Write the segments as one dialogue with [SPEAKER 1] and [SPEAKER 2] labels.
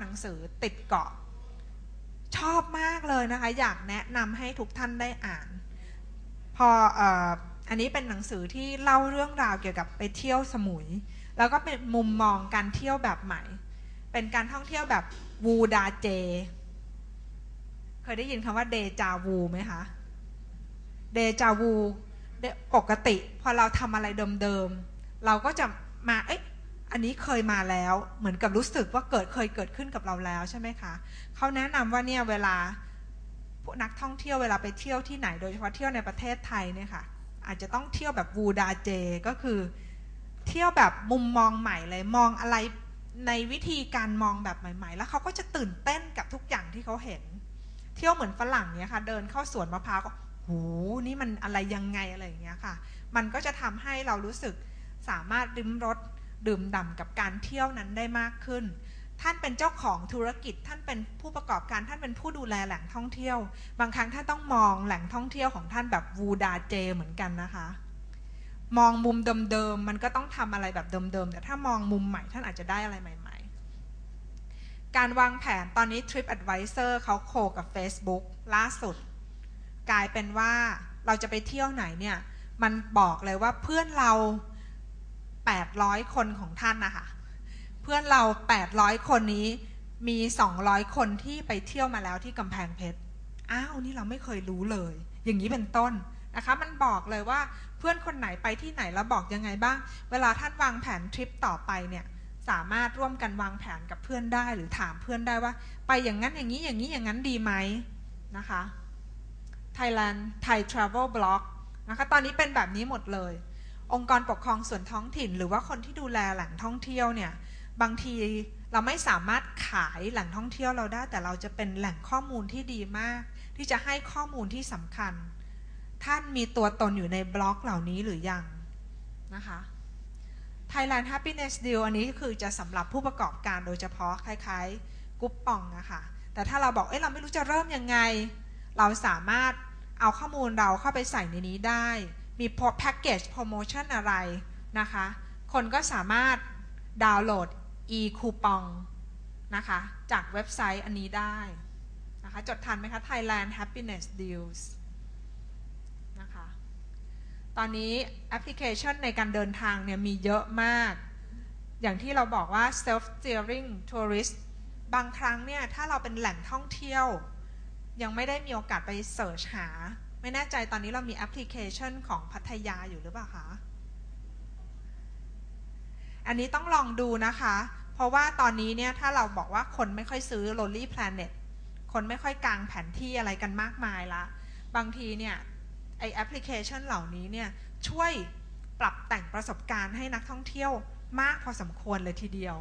[SPEAKER 1] หนังสือติดเกาะ ชอบมากเลยนะคะ อยากแนะนำให้ทุกท่านได้อ่าน พออ่ออันนี้เป็นหนังสือที่เล่าเรื่องราวเกี่ยวกับไปเที่ยวสมุย แล้วก็เป็นมุมมองการเที่ยวแบบใหม่ เป็นการท่องเที่ยวแบบวูดาเจ เคยได้ยินคำว่าเดจาวูไหมคะ เดจาวูปกติพอเราทำอะไรเดิมๆ เราก็จะมา เอ๊ะ อันนี้เคยมาแล้วเหมือนกับรู้สึกว่าเกิดเคยเกิดขึ้นกับเราแล้วใช่ไหมคะเขาแนะนำว่าเนี่ยเวลาพวกนักท่องเที่ยวเวลาไปเที่ยวที่ไหนโดยเฉพาะเที่ยวในประเทศไทยเนี่ยค่ะ อาจจะต้องเที่ยวแบบวูดาเจ ก็คือเที่ยวแบบมุมมองใหม่เลยมองอะไรในวิธีการมองแบบใหม่ ๆ แล้วเขาก็จะตื่นเต้นกับทุกอย่างที่เขาเห็น เที่ยวเหมือนฝรั่งเนี่ยค่ะ เดินเข้าสวนมะพร้าวก็โหนี่มันอะไรยังไงอะไรอย่างเงี้ยค่ะ มันก็จะทำให้เรารู้สึกสามารถริมรส ดื่มด่ำกับการเที่ยวนั้นได้มากขึ้น ท่านเป็นเจ้าของธุรกิจ ท่านเป็นผู้ประกอบการ ท่านเป็นผู้ดูแลแหล่งท่องเที่ยว บางครั้งท่านต้องมองแหล่งท่องเที่ยวของท่านแบบวูดาเจ เหมือนกันนะคะ มองมุมเดิมๆ มันก็ต้องทำอะไรแบบเดิมๆ แต่ถ้ามองมุมใหม่ท่านอาจจะได้อะไรใหม่ ๆ การวางแผนตอนนี้ Trip Advisor เขาโคกับ Facebook ล่าสุด กลายเป็นว่าเราจะไปเที่ยวไหนเนี่ย มันบอกเลยว่าเพื่อนเรา 800 คนของท่านนะคะเพื่อนเรา 800 คนนี้มี 200 คนที่ไปเที่ยวมาแล้วที่กำแพงเพชรอ้าวนี่เราไม่เคยรู้เลย อย่างนี้เป็นต้นนะคะมันบอกเลยว่าเพื่อนคนไหนไปที่ไหนแล้วบอกยังไงบ้าง เวลาท่านวางแผนทริปต่อไปเนี่ยสามารถร่วมกันวางแผนกับเพื่อนได้หรือถามเพื่อนได้ว่า ไปอย่างนั้นอย่างนี้อย่างนี้อย่างนั้นดีไหมนะคะ Thailand Thai Travel Blog นะคะตอนนี้เป็นแบบนี้หมดเลย องค์กรปกครองส่วนท้องถิ่น หรือว่าคนที่ดูแลแหล่งท่องเที่ยวเนี่ยบางทีเราไม่สามารถขายแหล่งท่องเที่ยวเราได้ แต่เราจะเป็นแหล่งข้อมูลที่ดีมาก ที่จะให้ข้อมูลที่สำคัญ ท่านมีตัวตนอยู่ในบล็อกเหล่านี้หรือยังนะคะ Thailand Happiness Deal อันนี้คือจะสำหรับผู้ประกอบการโดยเฉพาะคล้ายๆกุ๊ปปองนะคะแต่ถ้าเราบอกเอ้เราไม่รู้จะเริ่มยังไง เราสามารถเอาข้อมูลเราเข้าไปใส่ในนี้ได้ มีแพ็กเกจโปรโมชั่นอะไรนะคะ คนก็สามารถดาวน์โหลด e คูปองนะคะ จากเว็บไซต์อันนี้ได้นะคะ จดทันไหมคะ Thailand Happiness Deals นะคะ ตอนนี้แอปพลิเคชันในการเดินทางเนี่ยมีเยอะมาก อย่างที่เราบอกว่า self steering tourist บางครั้งเนี่ย ถ้าเราเป็นแหล่งท่องเที่ยว ยังไม่ได้มีโอกาสไปเสิร์ชหา ไม่แน่ใจตอนนี้เรามีแอปพลิเคชันของพัทยาอยู่หรือเปล่าคะอันนี้ต้องลองดูนะคะ เพราะว่าตอนนี้เนี่ยถ้าเราบอกว่าคนไม่ค่อยซื้อ Lonely Planet คนไม่ค่อยกางแผนที่อะไรกันมากมายละ บางทีเนี่ยไอแอปพลิเคชันเหล่านี้เนี่ยช่วยปรับแต่งประสบการณ์ให้นักท่องเที่ยวมากพอสมควรเลยทีเดียว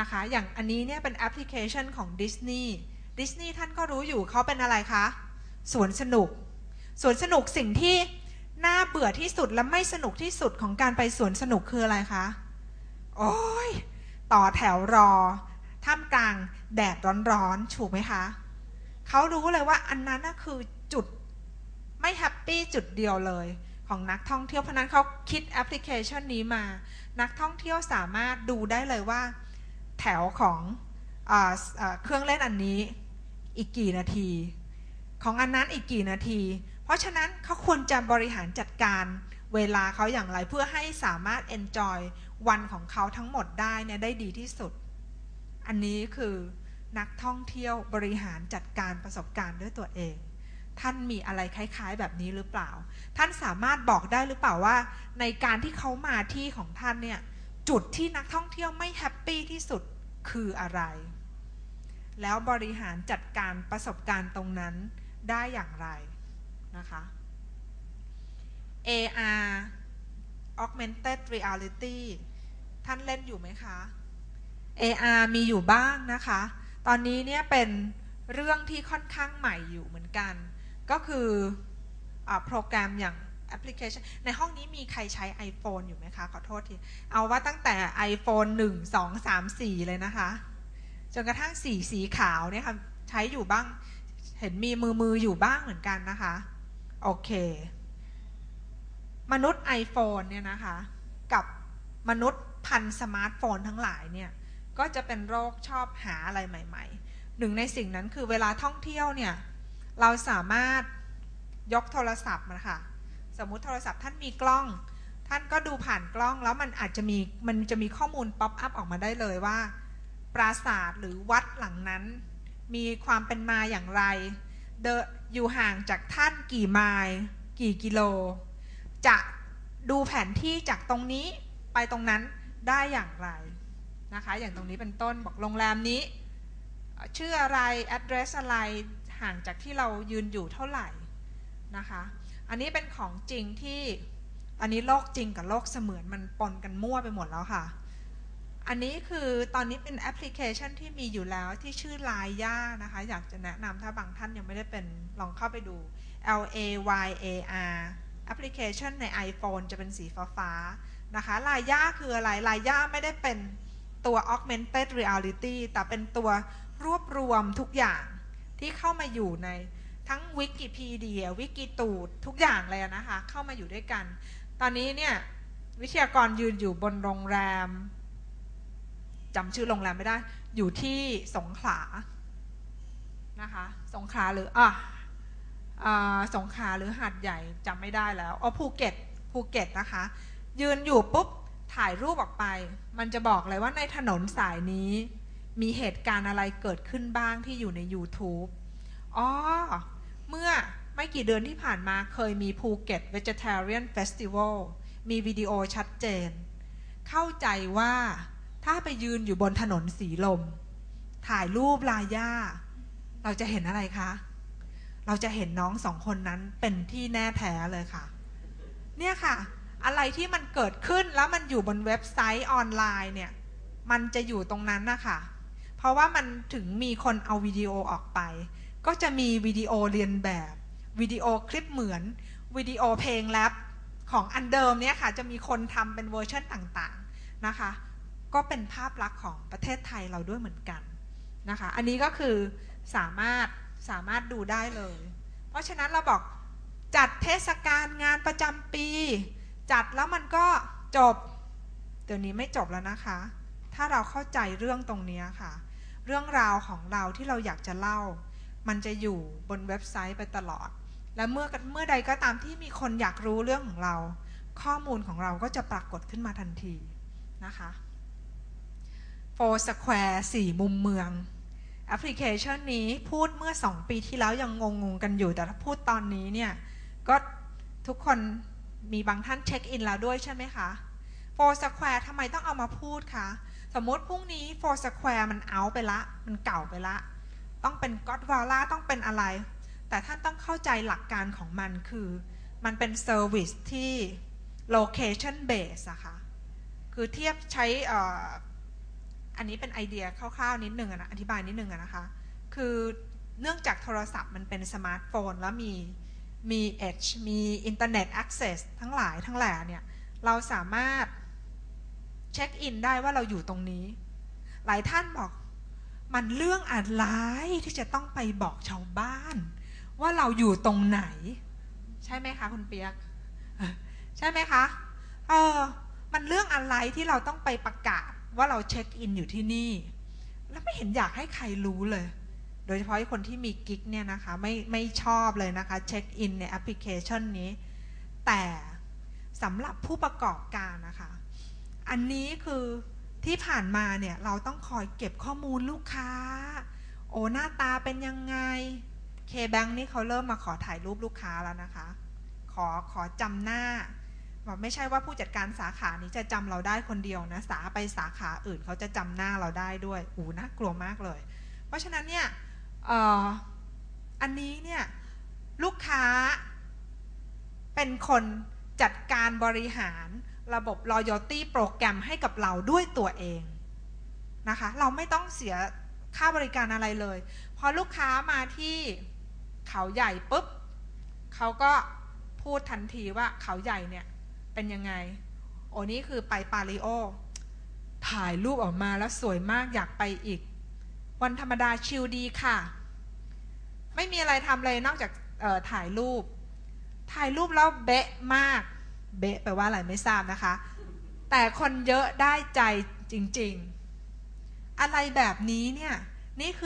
[SPEAKER 1] นะคะ อย่างอันนี้เนี่ยเป็นแอปพลิเคชันของดิสนีย์ดิสนีย์ท่านก็รู้อยู่เขาเป็นอะไรคะสวนสนุก สวนสนุกสิ่งที่น่าเบื่อที่สุดและไม่สนุกที่สุดของการไปสวนสนุกคืออะไรคะโอ้ยต่อแถวรอ ท่ามกลางแดดร้อนๆถูกไหมคะเขารู้เลยว่าอันนั้นน่คือจุดไม่แฮปปี้จุดเดียวเลยของนักท่องเที่ยวเพราะนั้นเขาคิดแอปพลิเคชันนี้มา นักท่องเที่ยวสามารถดูได้เลยว่า แถวของอเครื่องเล่นอันนี้ อีกกี่นาที ของอันนั้นอีกกี่นาที เพราะฉะนั้นเขาควรจะบริหารจัดการเวลาเขาอย่างไรเพื่อให้สามารถ enjoy วันของเขาทั้งหมดได้เนี่ยได้ดีที่สุด อันนี้คือนักท่องเที่ยวบริหารจัดการประสบการณ์ด้วยตัวเอง ท่านมีอะไรคล้าย ๆ แบบนี้หรือเปล่า ท่านสามารถบอกได้หรือเปล่าว่า ในการที่เขามาที่ของท่านเนี่ยจุดที่นักท่องเที่ยวไม่แฮปปี้ที่สุดคืออะไร แล้วบริหารจัดการประสบการณ์ตรงนั้นได้อย่างไร นะคะ AR Augmented Reality ท่านเล่นอยู่ไหมคะ AR มีอยู่บ้างนะคะ ตอนนี้เนี่ยเป็นเรื่องที่ค่อนข้างใหม่อยู่เหมือนกัน ก็คืออโปรแกรมอย่างแอปพลิเคชัน ในห้องนี้มีใครใช้ iPhone อยู่ไหมคะ ขอโทษที เอาว่าตั้งแต่ iPhone 1 2 3 4 เลยนะคะ จนกระทั่ง4สีขาวเนี่ยค่ะ ใช้อยู่บ้าง เห็นมีมือมืออยู่บ้างเหมือนกันนะคะ โอเค มนุษย์ iPhone เนี่ยนะคะ กับมนุษย์พันสมาร์ทโฟนทั้งหลายเนี่ยก็จะเป็นโรคชอบหาอะไรใหม่ ๆ หนึ่งในสิ่งนั้นคือเวลาท่องเที่ยวเนี่ย เราสามารถยกโทรศัพท์มาค่ะสมมุติโทรศัพท์ท่านมีกล้อง ท่านก็ดูผ่านกล้องแล้วมันอาจจะมีมันจะมีข้อมูลป๊อปอัพออกมาได้เลยว่า ปราสาทหรือวัดหลังนั้น มีความเป็นมาอย่างไร เดอยู่ห่างจากท่านกี่ไมล์กี่กิโล จะดูแผนที่จากตรงนี้ไปตรงนั้นได้อย่างไรนะคะ อย่างตรงนี้เป็นต้นบอกโรงแรมนี้ ชื่ออะไร address อะไรห่างจากที่เรายืนอยู่เท่าไหร่นะคะ อันนี้เป็นของจริงที่อันนี้โลกจริงกับโลกเสมือนมันปนกันมั่วไปหมดแล้วค่ะ อันนี้คือตอนนี้เป็นแอปพลิเคชันที่มีอยู่แล้วที่ชื่อลายย่านะคะ อยากจะแนะนำถ้าบางท่านยังไม่ได้เป็นลองเข้าไปดู L A Y A R แอปพลิเคชันใน iPhone จะเป็นสีฟ้านะคะลายย่าคืออะไรลายย่าไม่ได้เป็นตัว augmented reality แต่เป็นตัวรวบรวมทุกอย่างที่เข้ามาอยู่ในทั้งวิกิพีเดียวิกิตูดทุกอย่างเลยนะคะ เข้ามาอยู่ด้วยกัน ตอนนี้เนี่ยวิทยากรยืนอยู่บนโรงแรม จำชื่อโรงแรมไม่ได้ อยู่ที่สงขลานะคะสงขลาหรืออะสงขลาหรือหาดใหญ่จำไม่ได้แล้วอ๋อภูเก็ตภูเก็ตนะคะ ยืนอยู่ปุ๊บถ่ายรูปออกไป มันจะบอกเลยว่าในถนนสายนี้ มีเหตุการณ์อะไรเกิดขึ้นบ้างที่อยู่ใน YouTube อ๋อ เมื่อไม่กี่เดือนที่ผ่านมาเคยมีภูเก็ต Vegetarian Festival มีวิดีโอชัดเจน เข้าใจว่า ถ้าไปยืนอยู่บนถนนสีลม ถ่ายรูปลาย่า เราจะเห็นอะไรคะ เราจะเห็นน้องสองคนนั้นเป็นที่แน่แท้เลยค่ะ เนี่ยค่ะ อะไรที่มันเกิดขึ้นแล้วมันอยู่บนเว็บไซต์ออนไลน์เนี่ย มันจะอยู่ตรงนั้นนะคะเพราะว่ามันถึงมีคนเอาวิดีโอออกไป ก็จะมีวิดีโอเรียนแบบวิดีโอคลิปเหมือนวิดีโอเพลงแรปของอันเดิมเนี่ยค่ะ จะมีคนทำเป็นเวอร์ชันต่างๆนะคะ ก็เป็นภาพลักษณ์ของประเทศไทยเราด้วยเหมือนกันนะคะ อันนี้ก็คือสามารถสามารถดูได้เลย เพราะฉะนั้นเราบอกจัดเทศกาลงานประจำปี จัดแล้วมันก็จบ เดี๋ยวนี้ไม่จบแล้วนะคะ ถ้าเราเข้าใจเรื่องตรงนี้ค่ะ เรื่องราวของเราที่เราอยากจะเล่า มันจะอยู่บนเว็บไซต์ไปตลอด และเมื่อเมื่อใดก็ตามที่มีคนอยากรู้เรื่องของเรา ข้อมูลของเราก็จะปรากฏขึ้นมาทันทีนะคะ โฟสแควร์สี่มุมเมืองแอปพลิเคชันนี้พูดเมื่อ 2 ปีที่แล้วยังงงๆกันอยู่ แต่ถ้าพูดตอนนี้เนี่ย ก็ทุกคนมีบางท่านเช็คอินแล้วด้วยใช่ไหมคะโฟสแควร์ทำไมต้องเอามาพูดคะ สมมติพรุ่งนี้โฟสแควร์มันเอาไปละ มันเก่าไปละ ต้องเป็นก็อดวาล่าต้องเป็นอะไร แต่ท่านต้องเข้าใจหลักการของมันคือ มันเป็นเซอร์วิสที่โลเคชันเบสอะคะ่ะ คือเทียบใช้ อันนี้เป็นไอเดียคร่าวๆนิดนึงนะอธิบายนิดนึงนะคะ คือเนื่องจากโทรศัพท์มันเป็นสมาร์ทโฟน แล้วมีมี Edge มีอินเทอร์เน็ต Access ทั้งหลายทั้งแหล่เนี่ย เราสามารถเช็คอินได้ว่าเราอยู่ตรงนี้ หลายท่านบอกมันเรื่องอะไรที่จะต้องไปบอกชาวบ้าน ว่าเราอยู่ตรงไหน ใช่ไหมคะคุณเปียก ใช่ไหมคะ เออ มันเรื่องอะไรที่เราต้องไปประกาศ ว่าเราเช็คอินอยู่ที่นี่ แล้วไม่เห็นอยากให้ใครรู้เลย โดยเฉพาะคนที่มีกิ๊กเนี่ยนะคะไม่ไม่ชอบเลยนะคะเช็คอินในแอปพลิเคชันนี้ แต่สำหรับผู้ประกอบการนะคะ อันนี้คือที่ผ่านมาเนี่ยเราต้องคอยเก็บข้อมูลลูกค้า โอหน้าตาเป็นยังไงเคแบงนี่เขาเริ่มมาขอถ่ายรูปลูกค้าแล้วนะคะ ขอขอจำหน้า ไม่ใช่ว่าผู้จัดการสาขานี้จะจำเราได้คนเดียวนะ สาไปสาขาอื่นเขาจะจำหน้าเราได้ด้วยอูน่ากลัวมากเลย เพราะฉะนั้นเนี่ยอออันนี้เนี่ยลูกค้าเป็นคนจัดการบริหารระบบ loyalty โปรแกรมให้กับเราด้วยตัวเองนะคะ เราไม่ต้องเสียค่าบริการอะไรเลยพอลูกค้ามาที่เขาใหญ่ปุ๊บเขาก็พูดทันทีว่าเขาใหญ่เนี่ย เป็นยังไง โอ้นี่คือไปปาริโอ ถ่ายรูปออกมาแล้วสวยมากอยากไปอีก วันธรรมดาชิลดีค่ะ ไม่มีอะไรทำเลยนอกจากถ่ายรูป ถ่ายรูปแล้วเบะมาก เบะแปลว่าอะไรไม่ทราบนะคะ แต่คนเยอะได้ใจจริง ๆ อะไรแบบนี้เนี่ย นี่คือ